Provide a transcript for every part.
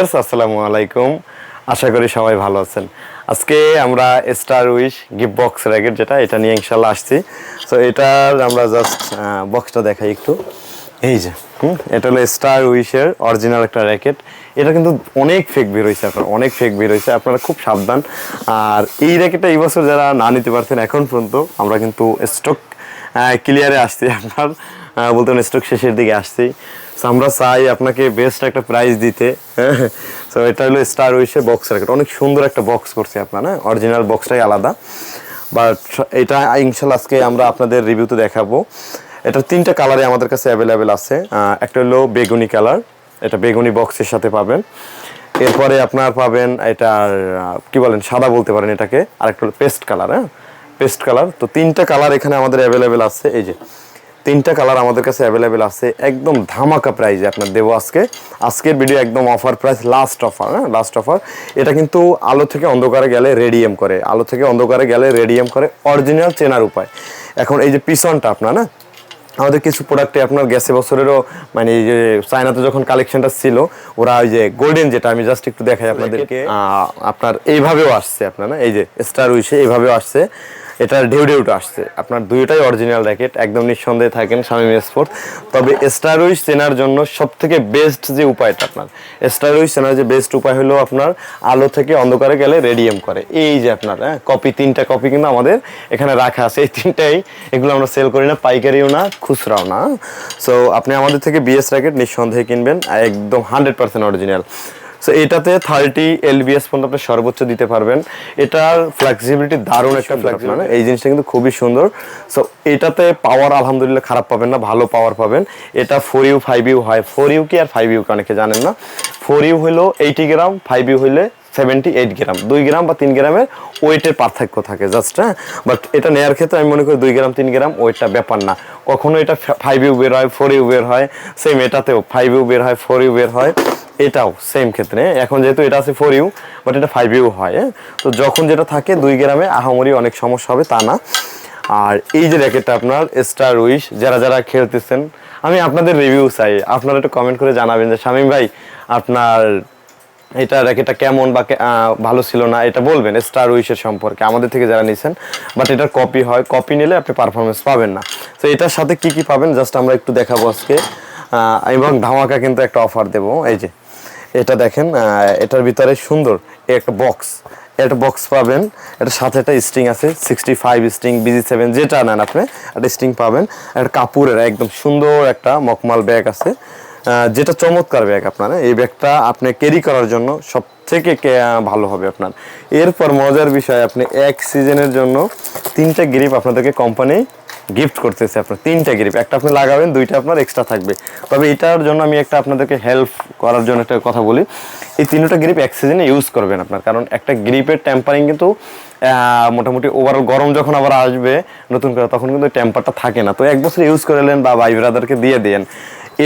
Viewers আসসালামু আলাইকুম। আশা করি সবাই ভালো আছেন। আজকে আমরা star wish gift box racket যেটা, এটা নিয়ে ইনশাল্লাহ আসছি। তো এটার আমরা জাস্ট বক্সটা দেখাই একটু। এই যে, হুম, এটা হলো স্টার উইশের অরিজিনাল একটা র্যাকেট এটা কিন্তু অনেক ফেক বের হয়েছে আপনার, অনেক ফেক বের হয়েছে আপনারা খুব সাবধান। আর এই র্যাকেটটা এই বছর যারা না নিতে পারছেন এখন পর্যন্ত আমরা কিন্তু স্টক ক্লিয়ারে আসছি আপনার। বলতে স্টক শেষের দিকে আসছি। So, আমরা চাই আপনাকে বেস্ট একটা প্রাইজ দিতে। তো এটা হলো স্টার উইশে বক্স র্যাকেট অনেক সুন্দর একটা বক্স করছে আপনার হ্যাঁ? অরিজিনাল বক্সটাই আলাদা। বাট এটা ইনশাল্লাহ আজকে আমরা আপনাদের রিভিউতে দেখাবো। এটা তিনটা কালারে আমাদের কাছে অ্যাভেলেবেল আছে। একটা হলো বেগুনি কালার এটা বেগুনি বক্সের সাথে পাবেন। এরপরে আপনার পাবেন এটার কি বলেন সাদা বলতে পারেন এটাকে। আর একটা হলো পেস্ট কালার হ্যাঁ? পেস্ট কালার তো তিনটা কালার এখানে আমাদের অ্যাভেলেবেল আছে। এই যে তিনটা কালার আমাদের কাছে অ্যাভেলেবেল আছে। একদম ধামাকা প্রাইজে আপনার দেবো আজকে। আজকের ভিডিও একদম অফার প্রাইস লাস্ট অফার হ্যাঁ লাস্ট অফার এটা কিন্তু আলো থেকে অন্ধকারে গেলে রেডিয়াম করে। আলো থেকে অন্ধকারে গেলে রেডিয়াম করে। অরিজিনাল চেনার উপায়। এখন এই যে পিছনটা আপনার না? আমাদের কিছু প্রোডাক্টে আপনার গেছে বছরেরও মানে এই যে চায়নাতে যখন কালেকশনটা ছিল ওরা ওই যে গোল্ডেন যেটা আমি জাস্ট একটু দেখাই আপনাদেরকে। আপনার এইভাবেও আসছে আপনার না? এই যে স্টার উইশে এইভাবেও আসছে। এটা ঢেউ ঢেউটা আসছে। আপনার দুইটাই অরিজিনাল র্যাকেট একদম নিঃসন্দেহে থাকেন শামিম স্পোর্ট তবে স্টার উইশ চেনার জন্য সব থেকে বেস্ট যে উপায়টা আপনার স্টার উইশ চেনার যে বেস্ট উপায় হলো আপনার আলো থেকে অন্ধকারে গেলে রেডিয়াম করে। এই যে আপনার হ্যাঁ কপি তিনটা কপি কিন্তু আমাদের এখানে রাখা আছে। এই তিনটাই, এগুলো আমরা সেল করি না, পাইকারিও না, খুচরাও না। সো আপনি আমাদের থেকে বিএস র্যাকেট নিঃসন্দেহে কিনবেন, একদম হান্ড্রেড পার্সেন্ট অরিজিনাল সো এটাতে থার্টি এলবিএস পর্যন্ত আপনি সর্বোচ্চ দিতে পারবেন। এটার ফ্লেক্সিবিলিটি দারুণ একটা ফ্লেক্সিবিলিটি এই জিনিসটা কিন্তু খুবই সুন্দর। সো এটাতে পাওয়ার আলহামদুলিল্লাহ খারাপ পাবেন না ভালো পাওয়ার পাবেন। এটা ফোর ইউ ফাইভ ইউ হয়। ফোর ইউ কি আর ফাইভ ইউ অনেকে জানেন না। ফোর ইউ হলো এইটি গ্রাম ফাইভ ইউ হইলে সেভেন্টি এইট গ্রাম দুই গ্রাম বা তিন গ্রামের ওয়েটের পার্থক্য থাকে জাস্ট হ্যাঁ? বাট এটা নেওয়ার ক্ষেত্রে আমি মনে করি দুই গ্রাম তিন গ্রাম ওয়েটটা ব্যাপার না। কখনো এটা ফাইভ ইউ বের হয় ফোর ইউ বের হয় সেম এটাতেও। ফাইভ ইউ বের হয় ফোর ইউ বের হয়। এটাও সেম ক্ষেত্রে? এখন যেহেতু এটা আছে ফোর ইউ বাট এটা ফাইভ ইউ হয় হ্যাঁ? তো যখন যেটা থাকে দুই গ্রামে আহামরি অনেক সমস্যা হবে, তা না। আর এই যে র্যাকেটটা আপনার স্টার উইশ যারা যারা খেলতেছেন, আমি আপনাদের রিভিউ চাই। আপনারা একটু কমেন্ট করে জানাবেন যে, শামীম ভাই, আপনার এটা র্যাকেটটা কেমন বা ভালো ছিল না, এটা বলবেন স্টার উইশের সম্পর্কে। আমাদের থেকে যারা নিয়েছেন বাট এটার কপি হয় কপি নিলে আপনি পারফরমেন্স পাবেন না। তো এটার সাথে কি কি পাবেন? জাস্ট আমরা একটু দেখাবো আজকে। এবং ধামাকা কিন্তু একটা অফার দেবো। এই যে এটা দেখেন এটার ভিতরে সুন্দর একটা বক্স একটা বক্স পাবেন, এটার সাথে একটা স্ট্রিং আছে sixty five string BG seven যেটা নেন আপনি, একটা স্ট্রিং পাবেন। একটা কাপুরের একদম সুন্দর একটা মকমাল ব্যাগ আছে। যেটা চমৎকার ব্যাগ আপনার? এই ব্যাগটা আপনি ক্যারি করার জন্য সব থেকে ভালো হবে আপনার। এরপর মজার বিষয়, আপনি এক সিজনের জন্য তিনটা গ্রিপ আপনাদেরকে কোম্পানি গিফট করতেছে আপনার তিনটা গ্রিপ একটা আপনি লাগাবেন, দুইটা আপনার এক্সট্রা থাকবে। তবে এটার জন্য আমি একটা আপনাদেরকে হেল্প করার জন্য একটা কথা বলি। এই তিনটা গ্রিপ এক সিজনে ইউজ করবেন আপনার, কারণ একটা গ্রিপের টেম্পারিং কিন্তু মোটামুটি ওভারঅল গরম যখন আবার আসবে নতুন করে, তখন কিন্তু টেম্পারটা থাকে না। তো এক বছর ইউজ করলেন বা ভাই ব্রাদারকে দিয়ে দেন।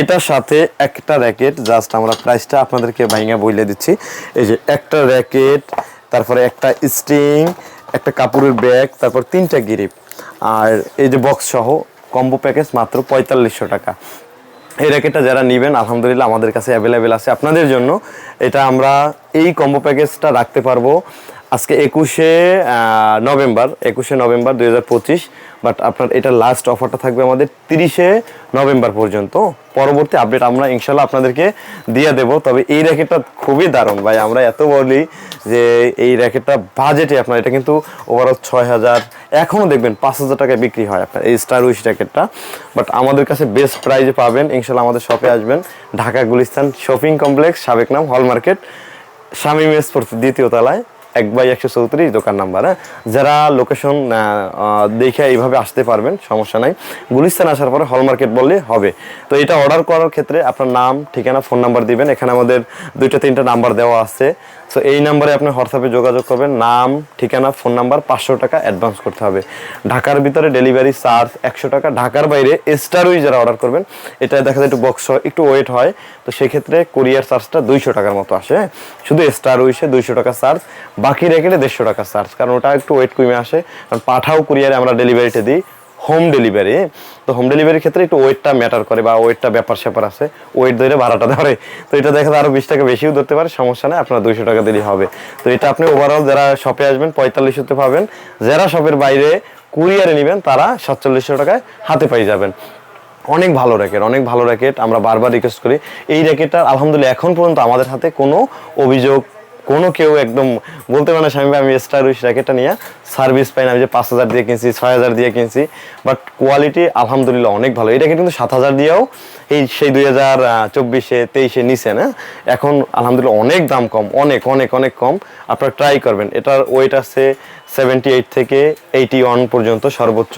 এটার সাথে একটা র্যাকেট জাস্ট আমরা প্রাইসটা আপনাদেরকে ভাইঙ্গা বইলে দিচ্ছি। এই যে একটা র্যাকেট তারপরে একটা স্ট্রিং একটা কাপড়ের ব্যাগ তারপর তিনটা গিরিপ আর এই যে বক্স সহ কম্বো প্যাকেজ মাত্র পঁয়তাল্লিশশো টাকা। এই র্যাকেটটা যারা নেবেন, আলহামদুলিল্লাহ আমাদের কাছে অ্যাভেলেবেল আছে। আপনাদের জন্য এটা আমরা এই কম্বো প্যাকেজটা রাখতে পারব আজকে একুশে নভেম্বর একুশে নভেম্বর দুই হাজার পঁচিশ। বাট আপনার এটা লাস্ট অফারটা থাকবে আমাদের তিরিশে নভেম্বর পর্যন্ত। পরবর্তী আপডেট আমরা ইনশাল্লাহ আপনাদেরকে দিয়ে দেব। তবে এই র্যাকেটটা খুবই দারুণ। ভাই, আমরা এত বলি যে এই র্যাকেটটা বাজেটে আপনার, এটা কিন্তু ওভারঅল ছয় হাজার এখনও দেখবেন পাঁচ হাজার টাকায় বিক্রি হয় আপনার, এই স্টার উইশ র্যাকেটটা। বাট আমাদের কাছে বেস্ট প্রাইজে পাবেন, ইনশাল্লাহ আমাদের শপে আসবেন, ঢাকা গুলিস্তান শপিং কমপ্লেক্স সাবেক নাম হল মার্কেট শামীম স্পোর্টস দ্বিতীয় তলায়। এক বাই একশো চৌত্রিশ দোকান নাম্বার হ্যাঁ? যারা লোকেশন দেখে এইভাবে আসতে পারবেন, সমস্যা নাই। গুলিস্তান আসার পরে হল মার্কেট বললে হবে। তো এটা অর্ডার করার ক্ষেত্রে আপনার নাম, ঠিকানা ফোন নাম্বার দিবেন। এখানে আমাদের দুইটা, তিনটা নাম্বার দেওয়া আছে। সো এই নাম্বারে আপনি হোয়াটসঅ্যাপে যোগাযোগ করবেন। নাম, ঠিকানা ফোন নাম্বার পাঁচশো টাকা অ্যাডভান্স করতে হবে। ঢাকার ভিতরে ডেলিভারি চার্জ একশো টাকা। ঢাকার বাইরে স্টারউই যারা অর্ডার করবেন, এটা দেখা যায় একটু বক্স হয় একটু ওয়েট হয়। তো সেক্ষেত্রে কুরিয়ার চার্জটা দুইশো টাকার মতো আসে হ্যাঁ? শুধু স্টার উইসে দুইশো টাকা চার্জ বাকি রেখে দেড়শো টাকা চার্জ কারণ ওটা একটু ওয়েট কমে আসে। কারণ পাঠাও কুরিয়ারে আমরা ডেলিভারিতে দিই হোম ডেলিভারি তো হোম ডেলিভারির ক্ষেত্রে একটু ওয়েটটা ম্যাটার করে বা ওয়েটটা ব্যাপার স্যাপার আছে। ওয়েট ধরে ভাড়াটা ধরে। তো এটা দেখা আরও বিশ টাকা বেশিও ধরতে পারে, সমস্যা নেই, আপনার দুইশো টাকা দিলেই হবে। তো এটা আপনি ওভারঅল যারা শপে আসবেন, পঁয়তাল্লিশশোতে পাবেন। যারা শপের বাইরে কুরিয়ারে নেবেন, তারা সাতচল্লিশশো টাকায় হাতে পাই যাবেন। অনেক ভালো র্যাকেট অনেক ভালো র্যাকেট আমরা বারবার রিকোয়েস্ট করি। এই র্যাকেটটা আলহামদুলিল্লাহ এখন পর্যন্ত আমাদের হাতে কোনো অভিযোগ কোনো কেউ একদম বলতে পারে না স্বামী ভাই, আমি স্টার উইশ র্যাকেটটা নিয়ে সার্ভিস পাই না আমি যে পাঁচ হাজার দিয়ে কিনছি ছয় হাজার দিয়ে কিনছি। বাট কোয়ালিটি আলহামদুলিল্লাহ অনেক ভালো। র্যাকেট কিন্তু সাত হাজার দিয়েও এই সেই দুই হাজার চব্বিশে তেইশে নিচে না? এখন আলহামদুলিল্লাহ অনেক দাম কম অনেক অনেক অনেক কম। আপনারা ট্রাই করবেন। এটার ওয়েট আছে সেভেন্টি এইট থেকে এইটি ওয়ান পর্যন্ত সর্বোচ্চ।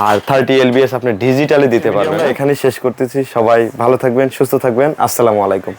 আর থার্টি এলবিএস আপনি ডিজিটালি দিতে পারবেন। এখানে শেষ করতেছি। সবাই ভালো থাকবেন সুস্থ থাকবেন। আসসালামু আলাইকুম।